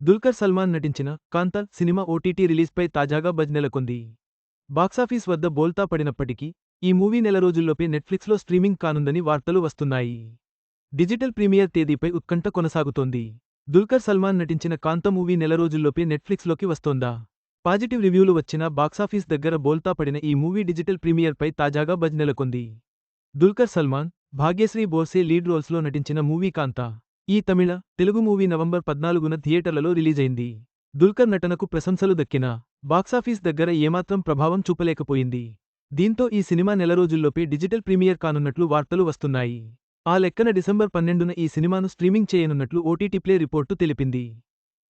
దుల్కర్ సల్మాన్ నటించిన కాంత cinema OTT రిలీజ్పై తాజాగా బజ్ నెలకొంది బాక్సాఫీస్ వద్ద బోల్తా పడినప్పటికీ ఈ మూవీ నెల రోజుల్లోపే నెట్ఫ్లిక్స్లో స్ట్రీమింగ్ కానుందని వార్తలు వస్తున్నాయి. డిజిటల్ ప్రీమియర్ తేదీపై ఉత్కంఠ కొనసాగుతోంది. దుల్కర్ సల్మాన్ నటించిన కాంత మూవీ నెల రోజుల్లోపే నెట్ఫ్లిక్స్లోకి వస్తోందా? పాజిటివ్ రివ్యూలు వచ్చినా బాక్సాఫీస్ దగ్గర బోల్తా పడిన ఈ మూవీ డిజిటల్ ప్రీమియర్పై తాజాగా బజ్ నెలకొంది దుల్కర్ సల్మాన్ భాగ్యశ్రీ బోర్సే లీడ్ రోల్స్లో నటించిన మూవీ కాంతా ఈ తమిళ తెలుగు మూవీ నవంబర్ పద్నాలుగున థియేటర్లలో రిలీజైంది. దుల్కర్ నటనకు ప్రశంసలు దక్కినా బాక్సాఫీస్ దగ్గర ఏమాత్రం ప్రభావం చూపలేకపోయింది. దీంతో ఈ సినిమా నెల రోజుల్లోపే డిజిటల్ ప్రీమియర్ కానున్నట్లు వార్తలు వస్తున్నాయి. ఆ లెక్కన డిసెంబర్ పన్నెండున ఈ సినిమాను స్ట్రీమింగ్ చేయనున్నట్లు ఓటీటీ ప్లే రిపోర్టు తెలిపింది.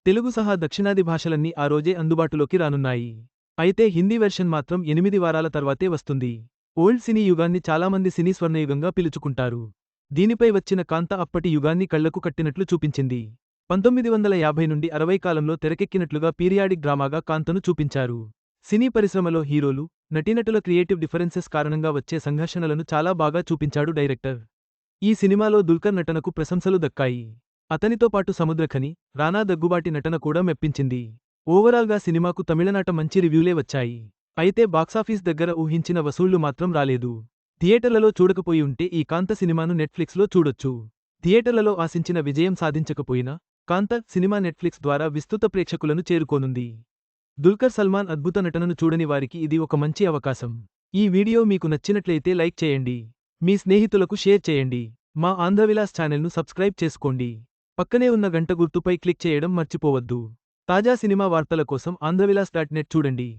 తెలుగు సహా దక్షిణాది భాషలన్నీ ఆ రోజే అందుబాటులోకి రానున్నాయి. అయితే హిందీ వెర్షన్ మాత్రం ఎనిమిది వారాల తర్వాతే వస్తుంది. ఓల్డ్ సినీ యుగాన్ని చాలామంది సినీ స్వర్ణయుగంగా పిలుచుకుంటారు. దీనిపై వచ్చిన కాంత అప్పటి యుగాన్ని కళ్ళకు కట్టినట్లు చూపించింది. పంతొమ్మిది వందల యాభై నుండి అరవై కాలంలో తెరకెక్కినట్లుగా పీరియాడిక్ డ్రామాగా కాంతను చూపించారు. సినీ పరిశ్రమలో హీరోలు నటీనటుల క్రియేటివ్ డిఫరెన్సెస్ కారణంగా వచ్చే సంఘర్షణలను చాలా బాగా చూపించాడు డైరెక్టర్. ఈ సినిమాలో దుల్కర్ నటనకు ప్రశంసలు దక్కాయి. అతనితో పాటు సముద్రఖని రానా దగ్గుబాటి నటన కూడా మెప్పించింది. ఓవరాల్గా సినిమాకు తమిళనాట మంచి రివ్యూలే వచ్చాయి. అయితే బాక్సాఫీస్ దగ్గర ఊహించిన వసూళ్ళు మాత్రం రాలేదు. థియేటర్లలో చూడకపోయి ఉంటే ఈ కాంత సినిమాను నెట్ఫ్లిక్స్లో చూడొచ్చు. థియేటర్లలో ఆశించిన విజయం సాధించకపోయినా కాంత సినిమా నెట్ఫ్లిక్స్ ద్వారా విస్తృత ప్రేక్షకులను చేరుకోనుంది. దుల్కర్ సల్మాన్ అద్భుత నటనను చూడని వారికి ఇది ఒక మంచి అవకాశం. ఈ వీడియో మీకు నచ్చినట్లయితే లైక్ చేయండి. మీ స్నేహితులకు షేర్ చేయండి. మా ఆంధ్రవిలాస్ ఛానల్ను సబ్స్క్రైబ్ చేసుకోండి. పక్కనే ఉన్న గంట గుర్తుపై క్లిక్ చేయడం మర్చిపోవద్దు. తాజా సినిమా వార్తల కోసం ఆంధ్రవిలాస్ డాట్ నెట్ చూడండి.